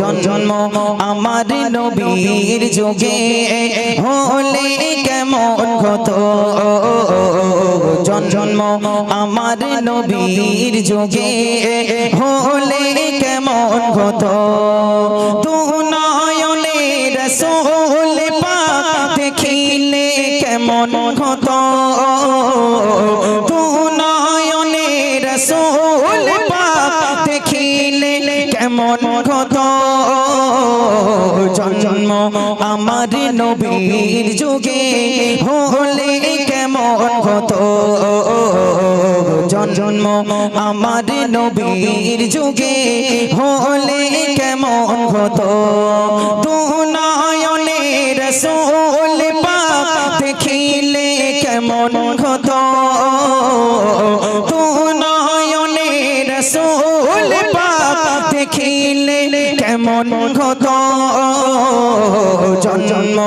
জন্ম আমার নবীর যুগে হলে কেমন হতো? জন্ম আমার নবীর যুগে হলে কেমন হতো? তু নয়নে তু নয়নে রসোল দেখিলে কেমন হতো জন্ম আমার নবীর যুগে হলে কেমন হতো জন্ম আমার নবীর যুগে হলে কেমন হতো তু নয়নে রসোল পাক দেখিলে কেমন হতো তু কেমন হতো জন্ম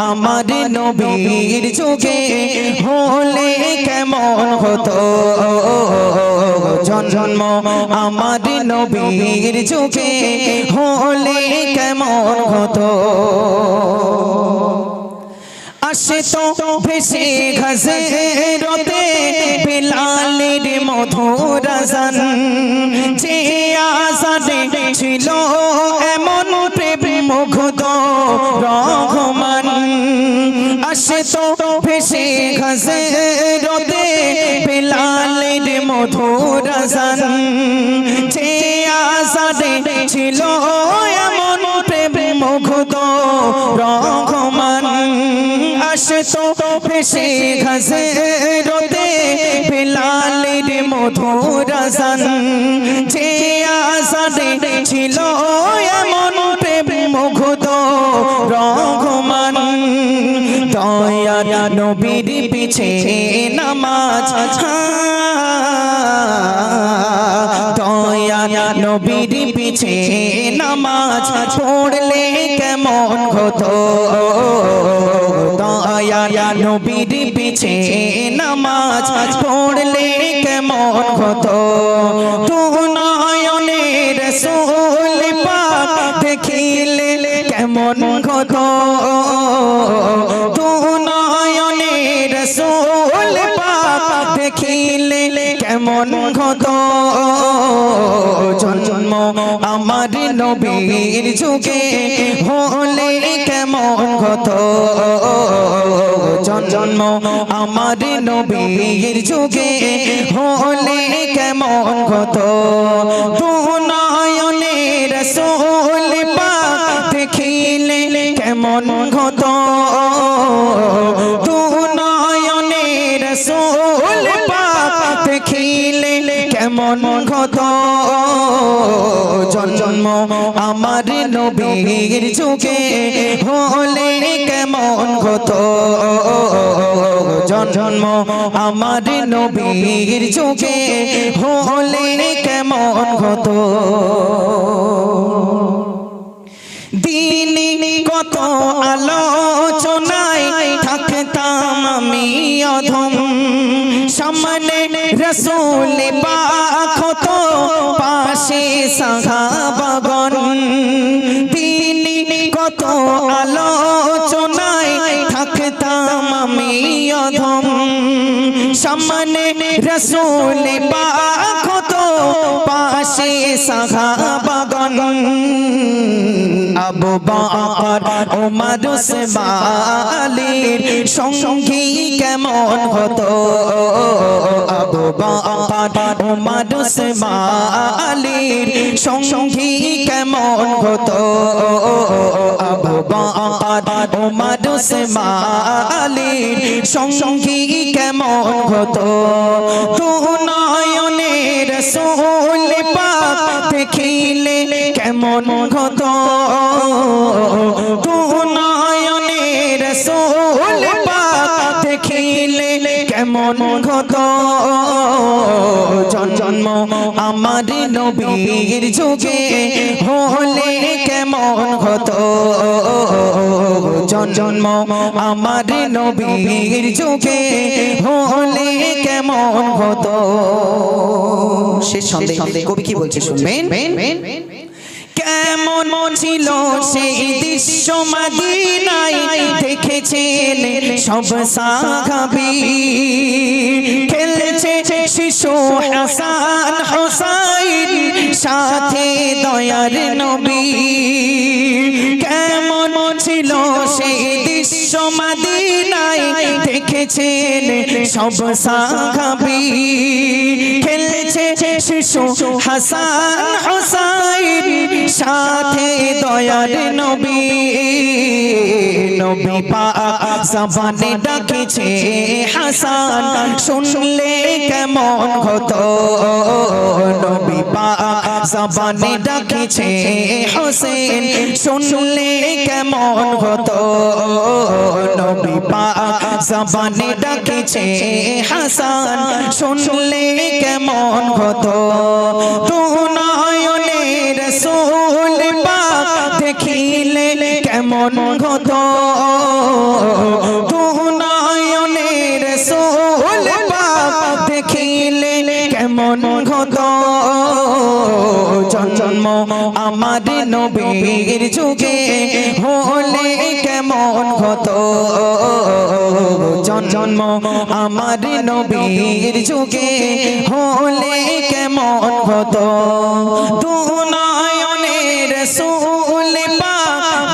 আমার নবীর যুগে হলে কেমন হতো? জন্ম আমার নবীর যুগে হলে কেমন হতো? আসে তো ভেসে ঘসে রতে বিলালের মধুর আজান ঘসে রতে বিলালের মধুর আজান যে আজানে ছিল এমন প্রেম মুগ্ধ রহমান আসে তো ভেসে ঘসে রতে বিলালের মধুর আজান যে আজানে ছিল নবীর পিছে নামাজ। দয়া নবীর পিছে নামাজ পড়লে কেমন হতো? দয়া নবীর পিছে নামাজ পড়লে কেমন হতো? তু নয়নে রসুল পাক দেখিলে কেমন হতো? দেখিলে কেমন হতো জন্ম আমার নবীর যুগে হলে কেমন হতো জন্ম আমার নবীর যুগে হলে কেমন হতো তু নয়নে পাক দেখিলে কেমন হতো কেমন হতো জন্ম আমার নবীর যুগে হলে কেমন হতো জন্ম আমার নবীর যুগে হলে কেমন হতো রসুল পাখ তো পাশে সাহাবাগন আবু বকর ওমর উসমানের সঙ্গী কেমন হতো? আবু বকর ওমর উসমানের সঙ্গী কেমন হতো? আবু বকর ওমর উসমানের সঙ্গী কেমন হতো? তু নয়নে রসুল পাক দেখিলে কেমন হতো? তু নয়নে রসুল পাক দেখিলে কেমন হতো? জন্ম আমার নবীর যুগে হলে কেমন হতো? জন্ম আমার নবীর যুগে হলে কেমন হতো? সে সন্দেহ। কবি কি বলছে শুনবেন? কেমন ছিল সেই দৃশ্য মদিনায় দেখেছেন সব সাহাবি। খেলছে শিশু হাসান হোসাইন সাথে দয়ার নবী। মদিনায় দেখেছেন সব সাহাবী। শিশু হাসান হোসাইন, সাথে দয়ার নবী। নবী পাক জবানে ডাকেছে, হাসান, শুনলে কেমন হতো? নবী পাক জবানে ডাকেছে, হোসেন, শুনলে কেমন হতো? নবী পাক জবানে ডাকেছে, হাসান, শুনলে কেমন হতো? তু নয়নে রসুল পাক দেখিলে কেমন হতো তু নয়নে রসুল পাক দেখিলে কেমন হতো জন্ম আমার নবীর যুগে হলে কেমন হতো? জন্ম আমার নবীর যুগে হলে কেমন হতো? তু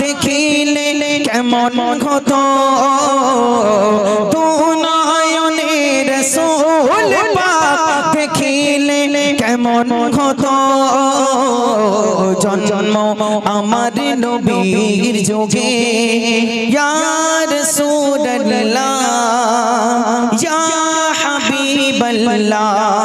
দেখিলে কেমন দেখিলে কেমন হতো জন্ম। আমার নবীর যোগে ইয়ার সুরল্লাহ ইয়া হাবিবাল্লাহ।